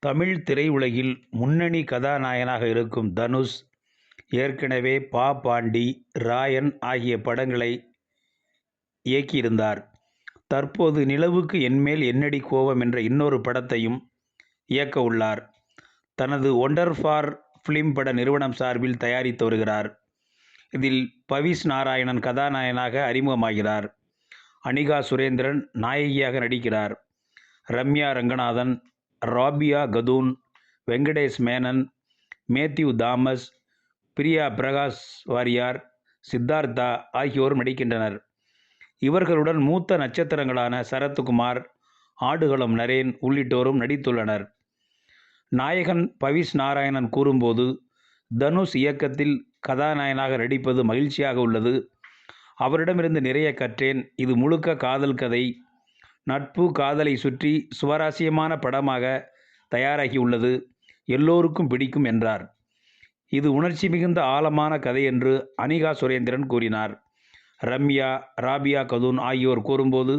தமிழ் திரையுலகில் முன்னணி கதாநாயகனாக இருக்கும் தனுஷ் ஏற்கனவே பா. பாண்டி ராயன் ஆகிய படங்களை இயக்கியிருந்தார். தற்போது நிலவுக்கு என்மேல் என்னடி கோபம் என்ற இன்னொரு படத்தையும் இயக்க உள்ளார். தனது ஒண்டர் ஃபார் ஃபிலிம் பட நிறுவனம் சார்பில் தயாரித்து வருகிறார். இதில் பவிஸ் நாராயணன் கதாநாயகனாக அறிமுகமாகிறார். அனிகா சுரேந்திரன் நாயகியாக நடிக்கிறார். ரம்யா ரங்கநாதன் ராபியா கதூன் வெங்கடேஷ் மேனன் மேத்யூ தாமஸ் பிரியா பிரகாஷ் வாரியார் சித்தார்த்தா ஆகியோரும் நடிக்கின்றனர். இவர்களுடன் மூத்த நட்சத்திரங்களான சரத்குமார் ஆடுகளம் நரேன் உள்ளிட்டோரும் நடித்துள்ளனர். நாயகன் பவிஸ் நாராயணன் கூறும்போது தனுஷ் இயக்கத்தில் கதாநாயகனாக நடிப்பது மகிழ்ச்சியாக உள்ளது. அவரிடமிருந்து நிறைய கற்றேன். இது முழுக்க காதல் கதை. நட்பு காதலை சுற்றி சுவாரஸ்யமான படமாக தயாராகியுள்ளது. எல்லோருக்கும் பிடிக்கும் என்றார். இது உணர்ச்சி மிகுந்த ஆழமான கதை என்று அனிகா சுரேந்திரன் கூறினார். ரம்யா ராபியா கதூன் ஆகியோர் கூறும்போது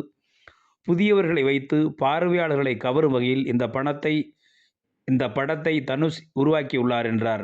புதியவர்களை வைத்து பார்வையாளர்களை கவரும் வகையில் இந்த பணத்தை இந்த படத்தை தனுஷ் உருவாக்கியுள்ளார் என்றார்.